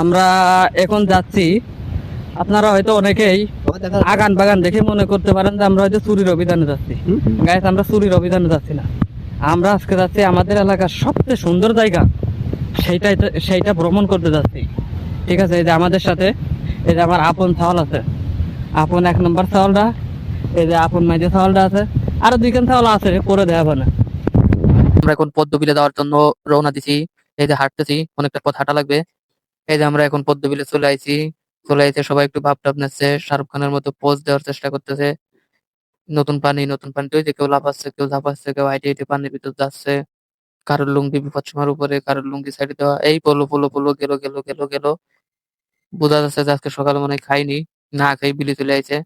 আমরা এখন যাচ্ছি। আপনারা হয়তো অনেকেই আগান বাগান দেখে মনে করতে পারেন যে আমরা হয়তো চুরির অভিযানে যাচ্ছি। গাইস আমরা চুরির অভিযানে যাচ্ছি না। আমরা আজকে যাচ্ছি আমাদের এলাকার সবচেয়ে সুন্দর জায়গা। সেইটাই সেইটা ভ্রমণ করতে যাচ্ছি। ঠিক আছে, এই যে আমাদের সাথে, এই যে আমার আপন চাওয়াল আছে। আপন এক নম্বর চাওয়ালটা, এই যে আপন মাইজে চাওয়ালটা আছে। আরও দুইখান চাওয়াল আছে করে দেওয়া না। আমরা এখন পদ্মবিলে যাওয়ার জন্য রওনা দিছি। এই যে হাঁটতেছি, অনেকটা পথ হাঁটা লাগবে। এই যে আমরা এখন পদ্মবিলে চলে আইছি, চলে আইছে, সবাই একটু ভাব টাপ নিচ্ছে, শাহরুখ খানের মতো পোজ দেওয়ার চেষ্টা করতেছে। নতুন পানি নতুন পানি ওই যে কেউ লাফাচ্ছে কেউ ঝাপাচ্ছে কেউ হাইটে হাইটে পানির ভিতর যাচ্ছে। কারোর লুঙ্গি বিপদ সীমার উপরে, কারোর লুঙ্গি সাইডে দেওয়া। এই পলো পলো পলো, গেলো গেলো গেলো গেলো। বোঝা যাচ্ছে যে আজকে সকালে মনে খাইনি, না খাই বিলি চলে আইছে।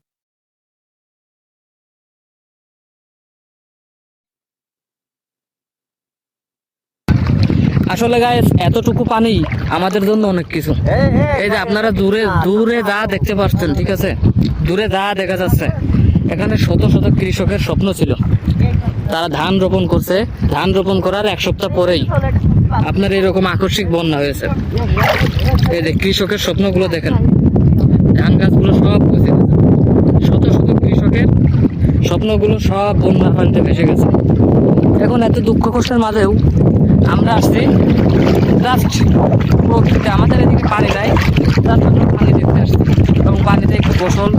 আসলে গায়ে এতটুকু পানি আমাদের জন্য অনেক কিছু। এই যে আপনারা দূরে দূরে যা দেখতে পাচ্ছেন ঠিক আছে? দূরে যা দেখা যাচ্ছে, এখানে শত শত কৃষকের স্বপ্ন ছিল। তারা ধান রোপণ করছে। ধান রোপণ করার এক সপ্তাহ পরেই আপনার এরকম আকস্মিক বন্যা হয়েছে। এই যে কৃষকের স্বপ্নগুলো দেখেন। ধান গাছগুলো সব শত শত কৃষকের স্বপ্নগুলো সব বন্যার পানিতে ভেসে গেছে। এখন এত দুঃখ কষ্টের মাঝেও আমরা আসছি। জাস্ট প্রকৃতি আমাদের এদিকে পানি নাই, তার জন্য পানি দেখতে আসছি। এবং পানিতে একটু গোসল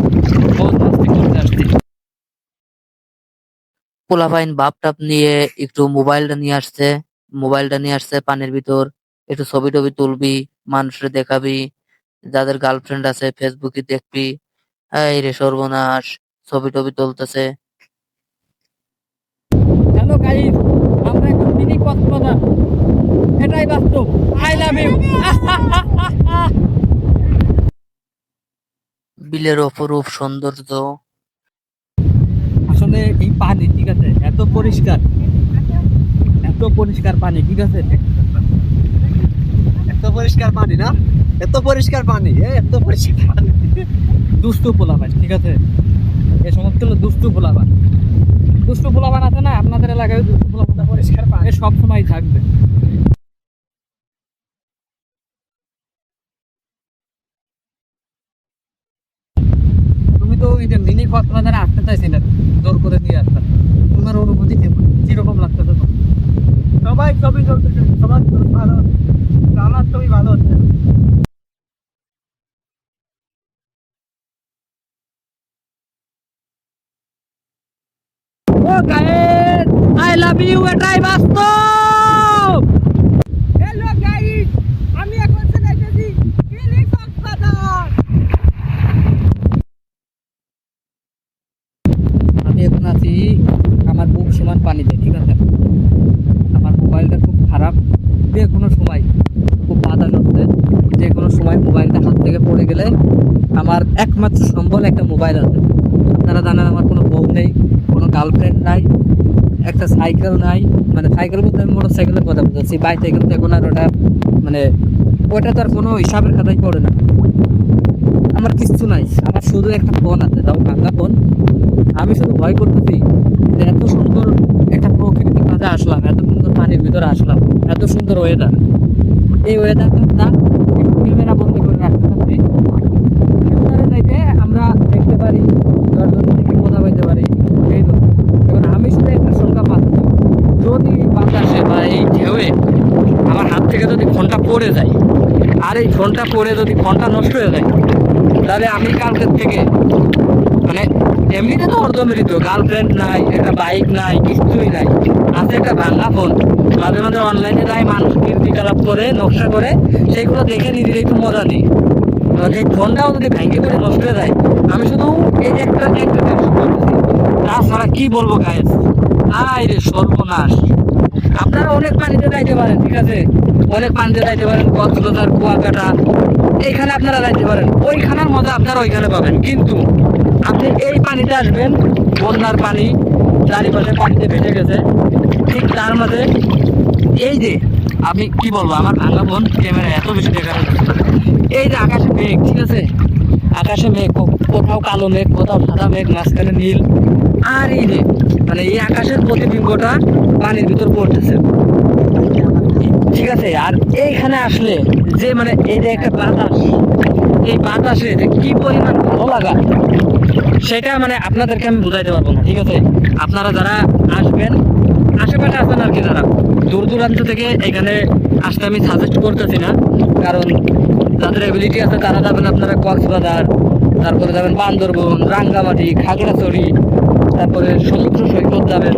টাপ নিয়ে একটু মোবাইলটা নিয়ে আসছে। মোবাইলটা নিয়ে আসছে পানির ভিতর। একটু ছবি টবি তুলবি, মানুষের দেখাবি, যাদের গার্লফ্রেন্ড আছে ফেসবুকে দেখবি। এই রে সর্বনাশ ছবি টবি তুলতেছে। হ্যালো এখন মিনি কক্সবাজার এটাই বাস্তব। আই লাভ ইউ বিলের অপরূপ সৌন্দর্য। আসলে এই পানি ঠিক আছে এত পরিষ্কার। এত পরিষ্কার পানি ঠিক আছে? এত পরিষ্কার পানি না? এত পরিষ্কার পানি এত পরিষ্কার পানি। দুষ্টু পোলাপান ঠিক আছে? এই সমস্ত হলো দুষ্টু পোলাপান। দুষ্টু পোলাপান আছে না? আপনাদের এলাকায় দুষ্টু পোলাপানটা পানি সব সময় থাকবে। তুমি তো ওই যে মিনি কক্সবাজারে আসতে চাইছিলে জোর করে নিয়ে আসতাম তোমার অনুভূতি কীরকম লাগতেছে সবাই ছবি তুলতেছে সবার ছবি ভালো আমার ছবি ভালো হচ্ছে ও এটাই বাস্তব হ্যালো গাইস আমি এখন কক্সবাজার আমি এখন আছি আমার বুক সমান পানিতে ঠিক আছে? আমার মোবাইলটা খুব খারাপ যে কোনো সময় খুব বাধা হচ্ছে যে কোনো সময় মোবাইলটা হাত থেকে পড়ে গেলে আমার একমাত্র সম্বল একটা মোবাইল আছে। আপনারা জানেন আমার কোনো বউ নেই কোনো গার্লফ্রেন্ড নাই। একটা সাইকেল নাই মানে সাইকেল বলতে আমি মোটর সাইকেলের কথা বলছি বাইক সাইকেল তো এখন আর ওটা মানে ওটা তো আর কোনো হিসাবের খাতায় পড়ে না। আমার কিচ্ছু নাই, আমার শুধু একটা ফোন আছে, তাও ভাঙা ফোন। আমি শুধু ভয় করতেছি যে এত সুন্দর একটা প্রকৃতির মাঝে আসলাম, এত সুন্দর পানির ভিতরে আসলাম, এত সুন্দর ওয়েদার এই ওয়েদারটা ক্যামেরা বন্দি করে রাখতে লাইটে আমরা দেখতে পারি দর্জন থেকে কথা বলতে পারি এই তো এবার আমি শুধু একটা সংখ্যা পাচ্ছি যদি বাতাসে বা ঢেউয়ে আমার হাত থেকে যদি ফোনটা পড়ে যায়, আর এই ফোনটা পড়ে যদি ফোনটা নষ্ট হয়ে যায়, তাহলে আমি কালকের থেকে মানে এমনিতে তো অর্ধমৃত গার্লফ্রেন্ড নাই, একটা বাইক নাই, কিছুই নাই, আছে একটা ভাঙা ফোন মাঝে মাঝে অনলাইনে যাই মানুষ কীর্তিকলাপ করে, নকশা করে, সেইগুলো দেখে নিজের একটু মজা নিই। এই ফোনটাও যদি ভেঙে করে নষ্ট হয়ে যায়, আমি শুধু এই একটা একটা তাছাড়া কি বলব গায়েস আয় রে সর্বনাশ। আপনারা অনেক পানিতে যাইতে পারেন, ঠিক আছে? অনেক পানিতে যাইতে পারেন, কক্সবাজার, কুয়াকাটা, এইখানে আপনারা যাইতে পারেন। ওইখানের মজা আপনারা ওইখানে পাবেন। কিন্তু আপনি এই পানিতে আসবেন, বন্যার পানি চারিপাশে পানিতে ভেসে গেছে। ঠিক তার মাঝে এই যে, আমি কি বলব, আমার ভাঙা বোন ক্যামেরা এত বেশি দেখা। এই যে আকাশে মেঘ, ঠিক আছে? আকাশে মেঘ কোথাও কালো মেঘ, কোথাও সাদা মেঘ, মাঝখানে নীল। আর এই যে মানে এই আকাশের প্রতিবিম্বটা পানির ভিতর পড়তেছে। ঠিক আছে, আর এইখানে আসলে যে মানে এই যে একটা বাতাস, এই বাতাসে যে কি পরিমাণ ভালো লাগা, সেটা মানে আপনাদেরকে আমি বুঝাইতে পারব না, ঠিক আছে? আপনারা যারা আসবেন, আশেপাশে আসবেন আর কি যারা, দূর দূরান্ত থেকে এখানে আসতে আমি সাজেস্ট করতেছি না, কারণ যাদের অ্যাবিলিটি আছে তারা যাবেন আপনারা কক্সবাজার, তারপরে যাবেন বান্দরবন, রাঙ্গামাটি, খাগড়াছড়ি, তারপরে সমুদ্র সৈকত যাবেন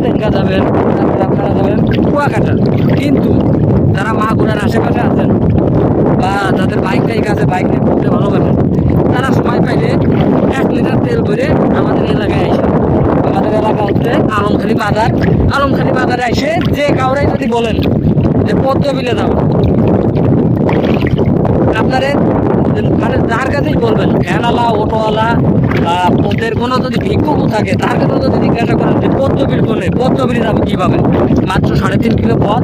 পতেঙ্গা যাবেন আপনারা যাবেন, কুয়াকাটা। কিন্তু যারা মাগুরার আশেপাশে আছেন বা যাদের বাইক টাইক আছে বাইক নিয়ে ঘুরতে ভালোবাসেন, তারা সময় পাইলে এক লিটার তেল ভরে আমাদের এলাকায় আসে আমাদের এলাকা হচ্ছে আলমখালি বাজার। আলমখালি বাজারে এসে যে কাউরাই যদি বলেন যে পদ্ম বিলে যাব, আপনারে যার কাছেই বলবেন ভ্যানওয়ালা অটোওয়ালা বা কোনো যদি ভিক্ষুকও থাকে তার কাছে যদি জিজ্ঞাসা করেন যে পদ্মবিল কোনে পদ্মবিল যাব কীভাবে? মাত্র সাড়ে তিন কিলো পথ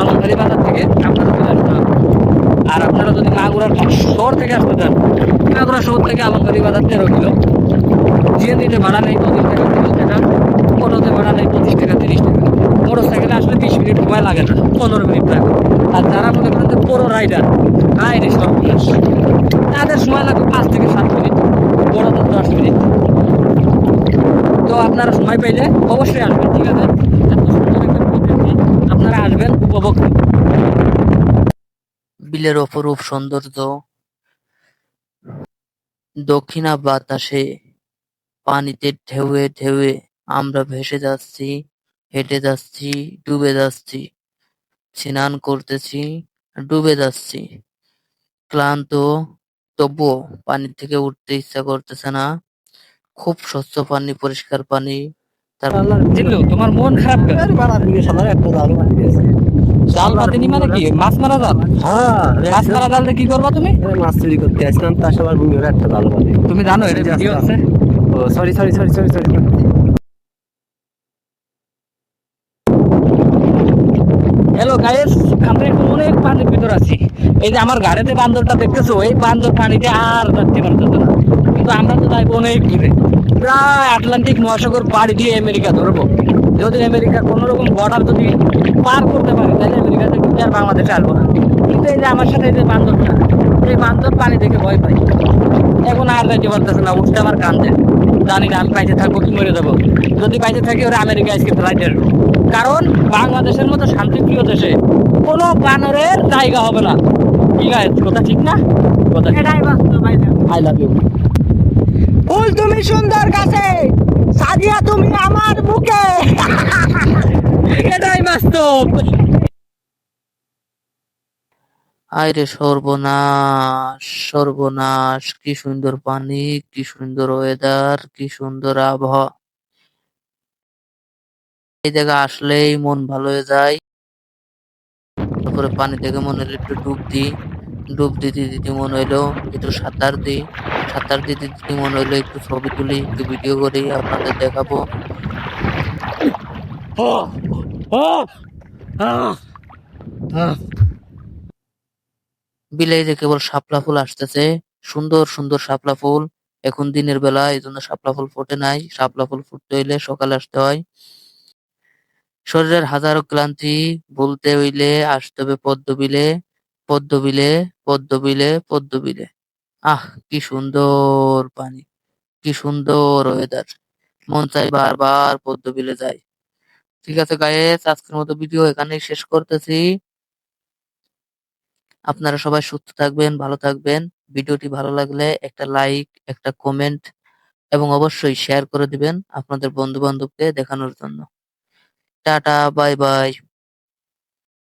আলমখালি বাজার থেকে আপনারা চলে আসতে হবে। আর আপনারা যদি মাগুরার শহর থেকে আসতে চান, মাগুরা শহর থেকে আলমখালি বাজার তেরো কিলো। জিএনজিতে ভাড়া নেই পঁচিশ টাকা তিরিশ টাকা, অটোতে ভাড়া নেই পঁচিশ টাকা তিরিশ টাকা। মোটর সাইকেলে আসলে বিশ মিনিট সময় লাগে না, পনেরো মিনিট লাগে। আর যারা মনে করেন যে বড় রাইডার রাইডে সর্বনাশ তাদের সময় লাগবে পাঁচ থেকে সাত মিনিট। দশ মিনিট তো আপনারা সময় পাইলে অবশ্যই আসবেন, ঠিক আছে? আপনারা আসবেন, উপভোগ বিলের অপরূপ সৌন্দর্য, দক্ষিণা বাতাসে পানিতে ঢেউয়ে ঢেউয়ে আমরা ভেসে যাচ্ছি, হেঁটে যাচ্ছি, ডুবে যাচ্ছি, স্নান করতেছি, ডুবে যাচ্ছি। ক্লান্ত তবুও পানি থেকে উঠতে ইচ্ছা করতেছে না। খুব স্বচ্ছ পানি পরিষ্কার পানি। তোমার মন খারাপ জাল পাতিনি মানে কি? মাছ মারা জাল? মাছ মারা জাল কি করবা তুমি? মাছ চুরি করতে আসলাম তার সবার ভূমির একটা জাল বাঁধে তুমি জানো এটা ভিডিও আছে। ও sorry sorry sorry sorry sorry hello guys আমরা এখন অনেক পানির ভিতর আছি। এই যে আমার গাড়িতে বান্দরটা দেখতেছো, এই বান্দর পানিতে আর যাচ্ছে পারতেছে না। কিন্তু আমরা তো যাইবো অনেক দূরে। প্রায় আটলান্টিক মহাসাগর পাড়ি দিয়ে আমেরিকা ধরবো। যদি আমেরিকা কোনো রকম বর্ডার যদি পার করতে পারে, তাহলে আমেরিকাতে কিন্তু আর বাংলাদেশে আসব না। কিন্তু এই যে আমার সাথে এই যে বান্দরটা, এই বান্দর পানি দেখে ভয় পাই। এখন আর যাইতে পারতেছে না, উঠতে আমার কান্দে জানি না, আমি বাইতে থাকব কি মরে যাব। যদি বাইতে থাকি, ওরা আমেরিকা আজকে ফ্লাইটে আসব। কারণ বাংলাদেশের মতো শান্তিপ্রিয় দেশে কোনো বানরের জায়গা হবে না। ঠিক আছে কথা ঠিক না? কথা আই লাভ ইউ ফুল তুমি সুন্দর গাছে সাদিয়া তুমি আমার বুকে এটাই বাস্তব। আরে সর্বনাশ সর্বনাশ কি সুন্দর পানি কি সুন্দর ওয়েদার কি সুন্দর আবহাওয়া। এই জায়গা আসলেই মন ভালো হয়ে যায়। তারপরে পানি থেকে মনে হলো একটু ডুব দিই। ডুব দিতে দিতে মনে হইল একটু সাঁতার দিই। সাঁতার দিতে দিতে মনে হইল একটু ছবি তুলি, একটু ভিডিও করি, আপনাদের দেখাবো। বিলে যে কেবল শাপলা ফুল আসতেছে, সুন্দর সুন্দর শাপলা ফুল। এখন দিনের বেলা, এই জন্য শাপলা ফুল ফোটে নাই। শাপলা ফুল ফুটতে হইলে সকালে আসতে হয়। শরীরের হাজারো ক্লান্তি বলতে হইলে আসতে হবে পদ্ম বিলে পদ্ম বিলে পদ্ম বিলে পদ্ম আহ, কি সুন্দর পানি, কি সুন্দর ওয়েদার মন চাই বারবার পদ্মবিলে যাই। ঠিক আছে গাইস আজকের মতো ভিডিও এখানেই শেষ করতেছি। আপনারা সবাই সুস্থ থাকবেন, ভালো থাকবেন। ভিডিওটি ভালো লাগলে একটা লাইক একটা কমেন্ট এবং অবশ্যই শেয়ার করে দিবেন আপনাদের বন্ধু বান্ধবকে দেখানোর জন্য। Tata bye bye